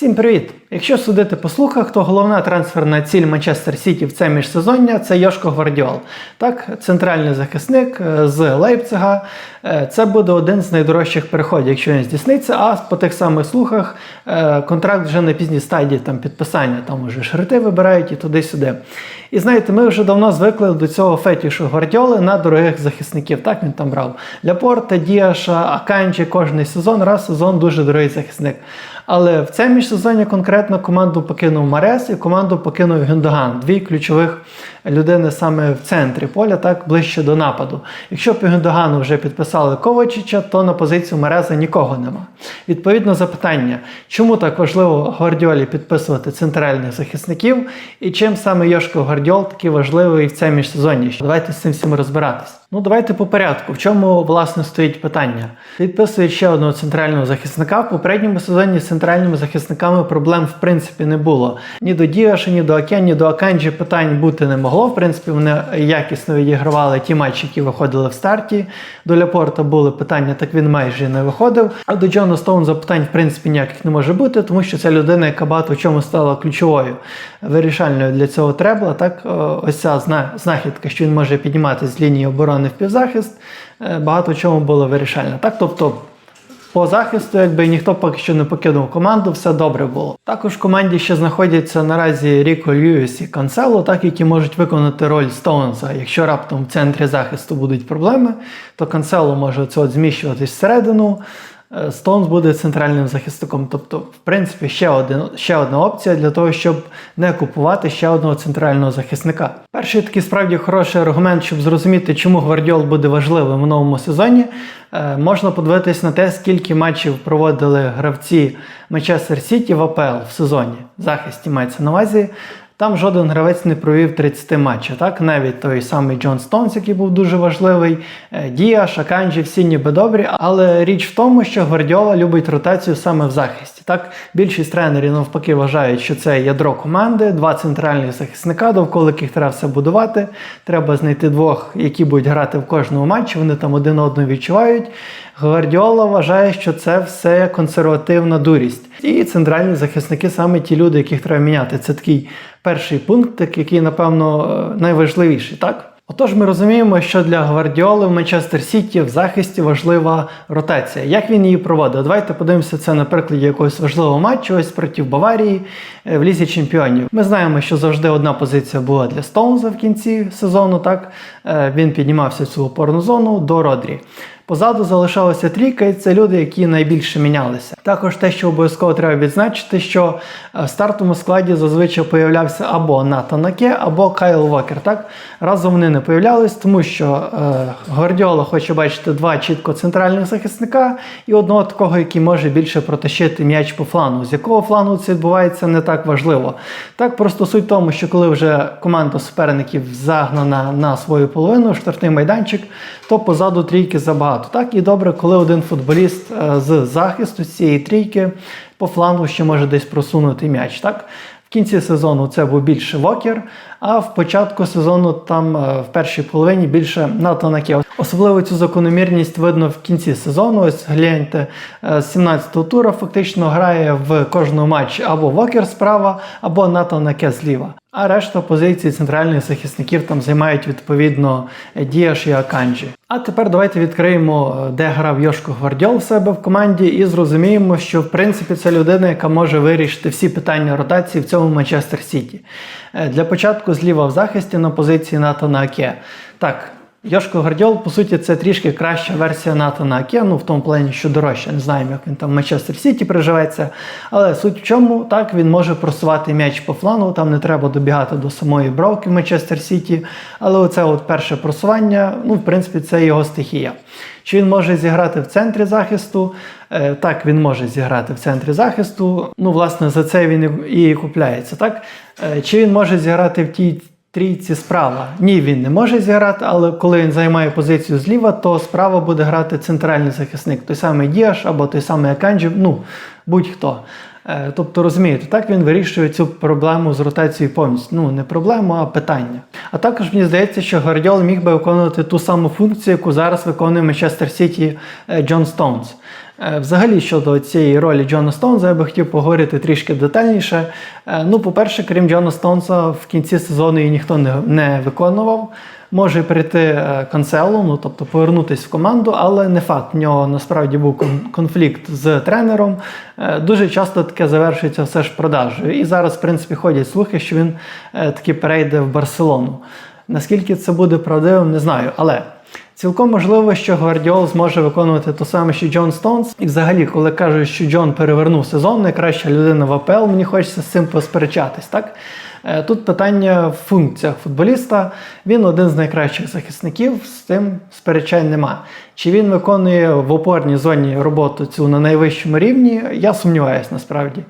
Всім привіт! Якщо судити по слухах, то головна трансферна ціль Манчестер Сіті в це міжсезоння це Йошко Гвардіол. Так, центральний захисник е, з Лейпцига. Е, Це буде один з найдорожчих переходів, якщо він здійсниться. А по тих самих слухах е, контракт вже на пізній стадії там, підписання, там уже шрити вибирають і туди-сюди. І знаєте, ми вже давно звикли до цього фетішу Гвардіоли на дорогих захисників. Так він там брав Ляпорта, Діаша, Аканчі кожний сезон, раз сезон дуже дорогий захисник. Але в це міжсезоння конкретно команду покинув Марес і команду покинув Гюндоган. Дві ключових людини саме в центрі поля, так ближче до нападу. Якщо б Гюндогану вже підписали Ковачича, то на позицію Мареза нікого нема. Відповідно, запитання, чому так важливо Гвардіолі підписувати центральних захисників, і чим саме Йошко Гвардіол такий важливий в це міжсезоння? Давайте з цим всім розбиратись. Ну, давайте по порядку. В чому власне стоїть питання? Підписують ще одного центрального захисника. В попередньому сезоні з центральними захисниками проблем в принципі не було. Ні до Діаша, ні до Акен, ні до Аканджі питань бути не могло. В принципі, вони якісно відігравали ті матчі, які виходили в старті. До Ляпорта були питання, так він майже не виходив. А до Джона Стоунза питань в принципі ніяких не може бути, тому що це людина, яка багато в чому стала ключовою, вирішальною для цього требла. Так, ось ця знахідка, що він може піднімати з лінії оборони в півзахист, е, багато в чому було вирішально. Так, тобто. По захисту, якби ніхто поки що не покинув команду, все добре було. Також в команді ще знаходяться наразі Ріко Льюіс і Канцело, так які можуть виконати роль Стоунса. Якщо раптом в центрі захисту будуть проблеми, то Канцело може це зміщуватись всередину. Е, Стоунс буде центральним захисником. Тобто, в принципі, ще, один, ще одна опція для того, щоб не купувати ще одного центрального захисника. Перший такий справді хороший аргумент, щоб зрозуміти, чому Гвардіол буде важливим у новому сезоні. е, Можна подивитись на те, скільки матчів проводили гравці Манчестер Сіті в АПЛ в сезоні. В захисті мається на увазі. Там жоден гравець не провів 30 матчів. Так, навіть той самий Джон Стоунс, який був дуже важливий, е, Дія, Шаканджі, всі ніби добрі. Але річ в тому, що Гвардіола любить ротацію саме в захисті. Так, більшість тренерів навпаки вважають, що це ядро команди, два центральних захисника, довкола яких треба все будувати. Треба знайти двох, які будуть грати в кожному матчі. Вони там один одного відчувають. Гвардіола вважає, що це все консервативна дурість. І центральні захисники саме ті люди, яких треба міняти. Це такий перший пункт, який, напевно, е, найважливіший, так? Отож, ми розуміємо, що для Гвардіоли в Манчестер Сіті в захисті важлива ротація. Як він її проводить? Давайте подивимося це на прикладі якогось важливого матчу ось проти Баварії е, в лісі чемпіонів. Ми знаємо, що завжди одна позиція була для Стоунза в кінці сезону. Так Е, він піднімався в цю опорну зону до Родрі. Позаду залишалася трійка, і це люди, які найбільше мінялися. Також те, що обов'язково треба відзначити, що е, в стартовому складі зазвичай появлявся або Натан Аке, або Кайл Вокер. Так разом вони не появлялись, тому що е, Гвардіола хоче бачити два чітко центральних захисника і одного такого, який може більше протащити м'яч по флангу. З якого флангу це відбувається, не так важливо. Так просто суть в тому, що коли вже команда суперників загнана на свою половину, штрафний майданчик, то позаду трійки забагато. Так і добре, коли один футболіст е, з захисту цієї трійки по флангу ще може десь просунути м'яч. Так? В кінці сезону це був більше Вокер, а в початку сезону там е, в першій половині більше Натана Ке. Особливо цю закономірність видно в кінці сезону. Ось гляньте, е, з 17-го тура фактично грає в кожному матчі або Вокер справа, або Натан Ке зліва. А решта позицій центральних захисників там займають відповідно Діаш і Аканджі. А тепер давайте відкриємо, е, де грав Йошко Гвардіол в себе в команді, і зрозуміємо, що в принципі це людина, яка може вирішити всі питання ротації в цьому Манчестер Сіті. Е, Для початку зліва в захисті на позиції Натана Аке. Так. Йошко Гвардіол, по суті, це трішки краща версія Натана Аке, ну в тому плані, що дорожча. Не знаємо, як він там в Манчестер Сіті приживеться. Але суть в чому, так, він може просувати м'яч по флангу, там не треба добігати до самої бровки в Манчестер Сіті. Але оце от перше просування, ну, в принципі, це його стихія. Чи він може зіграти в центрі захисту? Е, Так, він може зіграти в центрі захисту. Ну, власне, за це він і купляється. Так? Е, Чи він може зіграти в тій трійці справа? Ні, він не може зіграти, але коли він займає позицію зліва, то справа буде грати центральний захисник. Той самий Діаш або той самий Аканджі, ну, будь-хто. Е, Тобто, розумієте, так він вирішує цю проблему з ротацією повністю. Ну, не проблему, а питання. А також мені здається, що Гвардіол міг би виконувати ту саму функцію, яку зараз виконує Манчестер Сіті е, Джон Стоунс. Е, Взагалі, щодо цієї ролі Джона Стоунза, я би хотів поговорити трішки детальніше. Е, Ну, по-перше, крім Джона Стоунса, в кінці сезону її ніхто не, не виконував. Може прийти Канцело, ну тобто повернутися в команду, але не факт. В нього насправді був конфлікт з тренером. Е, Дуже часто таке завершується все ж продажею. І зараз, в принципі, ходять слухи, що він таки перейде в Барселону. Наскільки це буде правдивим, не знаю. Але цілком можливо, що Гвардіол зможе виконувати те саме, що Джон Стоунс. І взагалі, коли кажуть, що Джон перевернув сезон, найкраща людина в АПЛ, мені хочеться з цим посперечатись, так? Е, Тут питання в функціях футболіста. Він один з найкращих захисників, з тим сперечань нема. Чи він виконує в опорній зоні роботу цю на найвищому рівні, я сумніваюся насправді.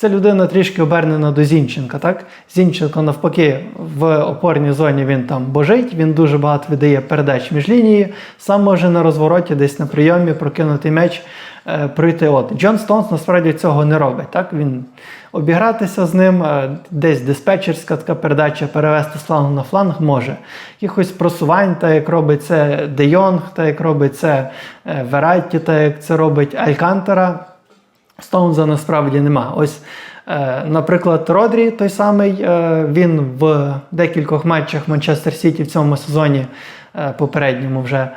Це людина трішки обернена до Зінченка. Так? Зінченко, навпаки, в опорній зоні він там божить, він дуже багато віддає передач між лінії, сам може на розвороті, десь на прийомі прокинути м'яч, е, пройти. От Джон Стоунс насправді цього не робить. Так? Він обігратися з ним, е, десь диспетчерська така передача, перевести з флангу на фланг може. Якихось просувань, так як робить це Де Йонг, так як робить це е, Вератті, так як це робить Алькантера. Стоунза насправді нема. Ось, е, наприклад, Родрі той самий, е, він в декількох матчах Манчестер Сіті в цьому сезоні е, попередньому вже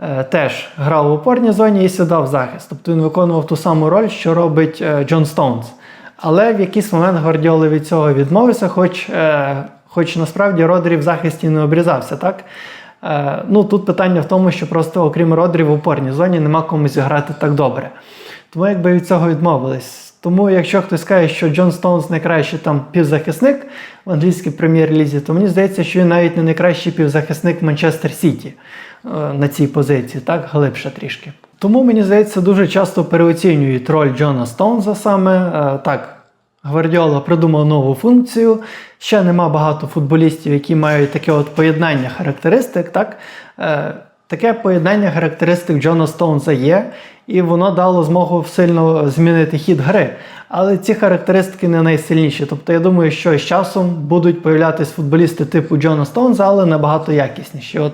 е, теж грав в опорній зоні і сідав в захист. Тобто він виконував ту саму роль, що робить е, Джон Стоунс. Але в якийсь момент Гвардіоли від цього відмовився, хоч, е, хоч насправді Родрі в захисті не обрізався, так? Е, ну, тут питання в тому, що просто окрім Родрі в опорній зоні нема кому зіграти так добре. Тому якби від цього відмовились. Тому, якщо хтось скаже, що Джон Стоунс найкращий там півзахисник в англійській прем'єр-лізі, то мені здається, що він навіть не найкращий півзахисник Манчестер Сіті е, на цій позиції, так глибше трішки. Тому мені здається, дуже часто переоцінюють роль Джона Стоунза саме е, так. Гвардіола придумав нову функцію. Ще нема багато футболістів, які мають таке от поєднання характеристик. Так? Е, таке поєднання характеристик Джона Стоунса є, і воно дало змогу сильно змінити хід гри. Але ці характеристики не найсильніші. Тобто я думаю, що з часом будуть появлятися футболісти типу Джона Стоунса, але набагато якісніші. От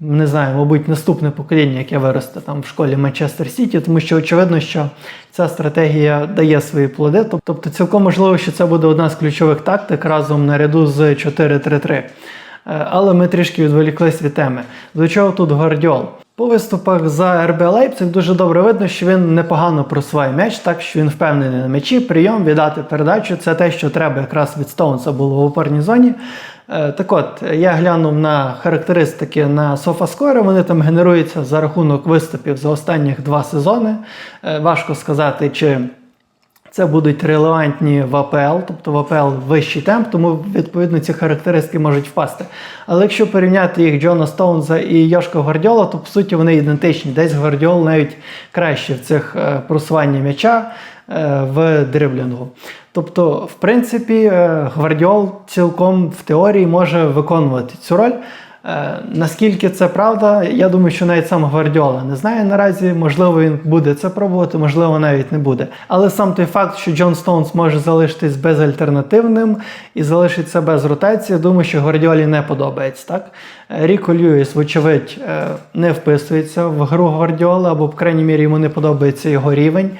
не знаю, мабуть, наступне покоління, яке виросте там в школі Манчестер Сіті, тому що очевидно, що ця стратегія дає свої плоди. Тобто, цілком можливо, що це буде одна з ключових тактик разом наряду з 4-3-3. Е, Але ми трішки відволіклись від теми. До чого тут Гвардіол? По виступах за РБ Лейпциг дуже добре видно, що він непогано просуває м'яч, так що він впевнений на м'ячі, прийом, віддати передачу. Це те, що треба якраз від Стоунса було в опорній зоні. Е, Так от, я глянув на характеристики на SofaScore, вони там генеруються за рахунок виступів за останніх два сезони. Е, Важко сказати, чи це будуть релевантні в АПЛ, тобто в АПЛ вищий темп, тому відповідно ці характеристики можуть впасти. Але якщо порівняти їх Джона Стоунза і Йошко Гвардіола, то по суті вони ідентичні. Десь Гвардіол навіть краще в цих е, просуванні м'яча е, в дриблінгу. Тобто, в принципі, е, Гвардіол цілком в теорії може виконувати цю роль. Е, Наскільки це правда, я думаю, що навіть сам Гвардіола не знає наразі. Можливо, він буде це пробувати, можливо, навіть не буде. Але сам той факт, що Джон Стоунс може залишитись безальтернативним і залишиться без ротації, думаю, що Гвардіолі не подобається. Так? Е, Ріко Льюіс, вочевидь, е, не вписується в гру Гвардіола, або, по крайній мірі, йому не подобається його рівень.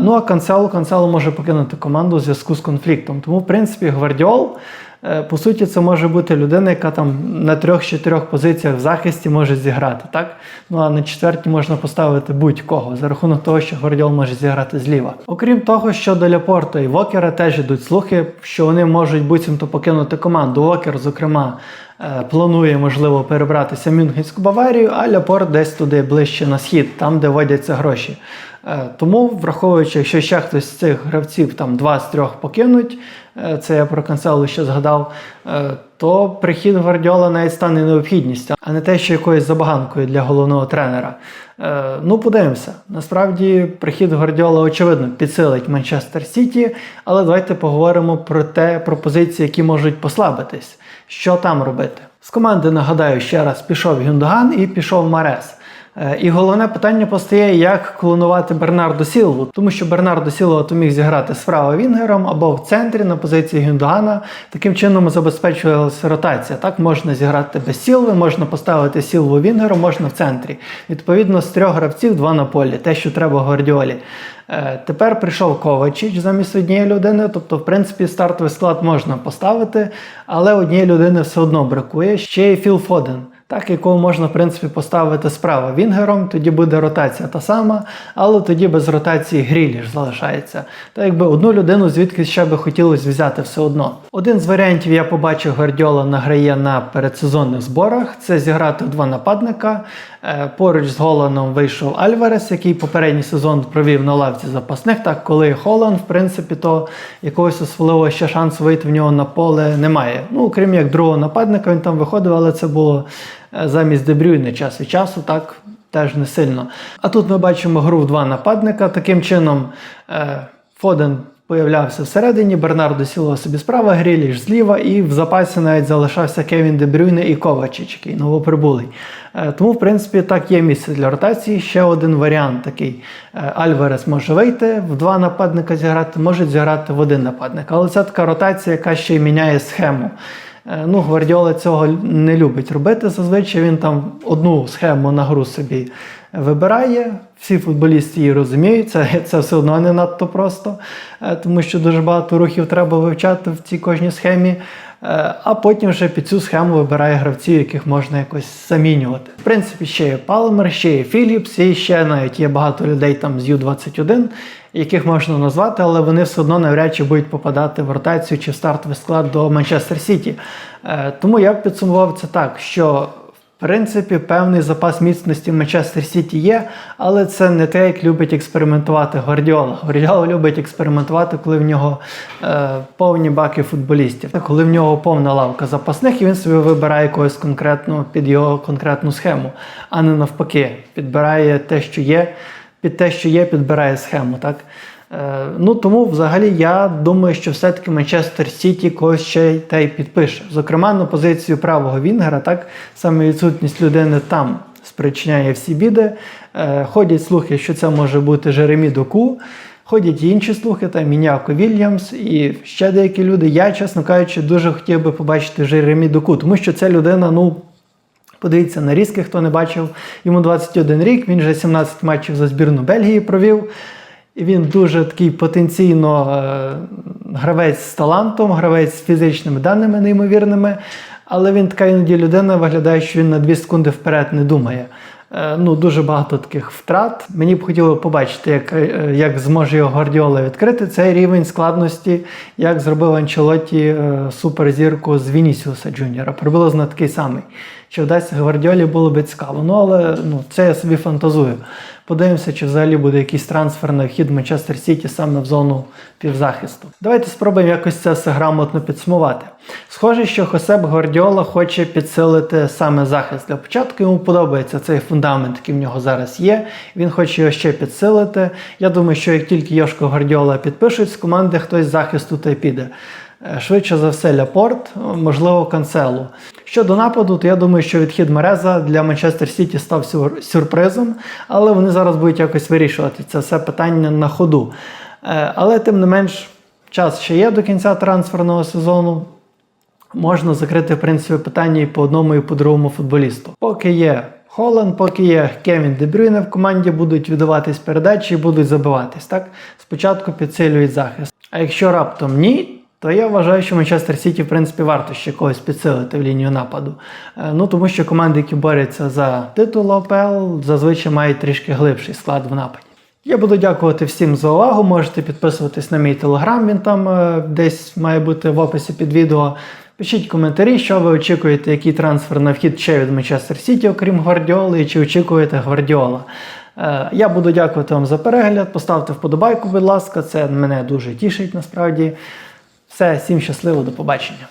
Ну а Канцело, Канцело може покинути команду у зв'язку з конфліктом. Тому, в принципі, Гвардіол. Е, По суті, це може бути людина, яка там на трьох-чотирьох позиціях в захисті може зіграти, так? Ну а на четвертій можна поставити будь-кого за рахунок того, що Гвардіол може зіграти зліва. Окрім того, що до Ляпорта і Вокера теж йдуть слухи, що вони можуть буцімто покинути команду. Вокер, зокрема, е, планує, можливо, перебратися в Мюнхенську Баварію, а Ляпорт десь туди ближче на схід, там, де водяться гроші. Е, Тому, враховуючи, якщо ще хтось з цих гравців там два з трьох покинуть, це я про Канцелу ще згадав, е, то прихід Гвардіола навіть стане необхідністю, а не те, що якоюсь забаганкою для головного тренера. Е, Ну, подивимося. Насправді, прихід Гвардіола, очевидно, підсилить Манчестер Сіті, але давайте поговоримо про те, про позиції, які можуть послабитись. Що там робити? З команди, нагадаю, ще раз пішов Гюндоган і пішов Марес. Е, І головне питання постає, як клонувати Бернарду Сілву, тому що Бернарду Сілва то міг зіграти справа Вінгером або в центрі на позиції Гюндогана. Таким чином забезпечувалася ротація. Так можна зіграти без Сілви, можна поставити Сілву Вінгером, можна в центрі. Відповідно, з трьох гравців два на полі, те, що треба Гвардіолі. Е, Тепер прийшов Ковачіч замість однієї людини, тобто, в принципі, стартовий склад можна поставити, але однієї людини все одно бракує. Ще є Філ Фоден, так, якого можна, в принципі, поставити справа Вінгером, тоді буде ротація та сама, але тоді без ротації Гріліш залишається. Та якби одну людину звідки ще би хотілося взяти все одно. Один з варіантів я побачив Гвардіола награє на передсезонних зборах. Це зіграти в два нападника. Е, Поруч з Голаном вийшов Альварес, який попередній сезон провів на лавці запасних. Так, коли Холланд, в принципі, то якогось особливого ще шансу вийти в нього на поле немає. Ну, крім як другого нападника, він там виходив, але це було замість Дебрюйне час від часу, так теж не сильно. А тут ми бачимо гру в два нападника. Таким чином е, Фоден появлявся всередині, Бернардо Сілова собі справа, Гріліш зліва, і в запасі навіть залишався Кевін Дебрюйне і Ковачич, який новоприбулий. Е, Тому, в принципі, так є місце для ротації. Ще один варіант такий. Е, Альварес може вийти, в два нападника зіграти, може зіграти в один нападник. Але це така ротація, яка ще й міняє схему. Е, Ну, Гвардіола цього не любить робити. Зазвичай він там одну схему на гру собі вибирає. Всі футболісти її розуміють, це, це все одно не надто просто, е, тому що дуже багато рухів треба вивчати в цій кожній схемі. Е, А потім вже під цю схему вибирає гравців, яких можна якось замінювати. В принципі, ще є Палмер, ще є Філіпс, і ще навіть є багато людей там з Ю-21, яких можна назвати, але вони все одно навряд чи будуть попадати в ротацію чи в стартовий склад до Манчестер Сіті. Е, Тому я б підсумував це так, що в принципі, певний запас міцності в Манчестер Сіті є, але це не те, як любить експериментувати Гвардіола. Гвардіола любить експериментувати, коли в нього е, повні баки футболістів, коли в нього повна лавка запасних, і він собі вибирає якогось конкретного під його конкретну схему, а не навпаки, підбирає те, що є, під те, що є, підбирає схему. Так? Е, Ну тому взагалі я думаю, що все-таки Манчестер Сіті когось ще й та й підпише. Зокрема, на позицію правого Вінгера, так саме відсутність людини там спричиняє всі біди. Е, Ходять слухи, що це може бути Жеремі Доку. Ходять і інші слухи, там Міняко Вільямс і ще деякі люди. Я, чесно кажучи, дуже хотів би побачити Жеремі Доку, тому що ця людина, ну. Подивіться на різки, хто не бачив. Йому 21 рік, він вже 17 матчів за збірну Бельгії провів. І він дуже такий потенційно е, гравець з талантом, гравець з фізичними даними неймовірними. Але він така іноді людина виглядає, що він на 2 секунди вперед не думає. Е, ну, дуже багато таких втрат. Мені б хотілося побачити, як, е, як зможе його Гвардіола відкрити цей рівень складності, як зробив Анчелотті е, суперзірку з Вінісіуса Джуніора. Приблизно такий самий. Чи вдасться Гвардіолі було би цікаво. Ну, але ну, це я собі фантазую. Подивимося, чи взагалі буде якийсь трансфер на вхід Манчестер Сіті саме в зону півзахисту. Давайте спробуємо якось це все грамотно підсумувати. Схоже, що Хосеп Гвардіола хоче підсилити саме захист. Для початку йому подобається цей фундамент, який в нього зараз є. Він хоче його ще підсилити. Я думаю, що як тільки Йошко Гвардіола підпишуть з команди, хтось захисту та й піде. Е, Швидше за все, Ляпорт, можливо, канцелу. Щодо нападу, то я думаю, що відхід Мереза для Манчестер Сіті став сюр- сюрпризом, але вони зараз будуть якось вирішувати це все питання на ходу. Е, Але тим не менш, час ще є до кінця трансферного сезону. Можна закрити, в принципі, питання і по одному, і по другому футболісту. Поки є Холланд, поки є Кевін Дебрюйне в команді, будуть віддаватись передачі і будуть забиватись. Так? Спочатку підсилюють захист. А якщо раптом ні, то я вважаю, що Манчестер Сіті, в принципі, варто ще когось підсилити в лінію нападу. Е, Ну тому що команди, які борються за титул ОПЛ, зазвичай мають трішки глибший склад в нападі. Я буду дякувати всім за увагу. Можете підписуватись на мій телеграм, він там е, десь має бути в описі під відео. Пишіть коментарі, що ви очікуєте, який трансфер на вхід ще від Манчестер Сіті, окрім Гвардіоли, і чи очікуєте Гвардіола. Е, Я буду дякувати вам за перегляд. Поставте вподобайку, будь ласка, це мене дуже тішить насправді. Все, всім щасливо, до побачення.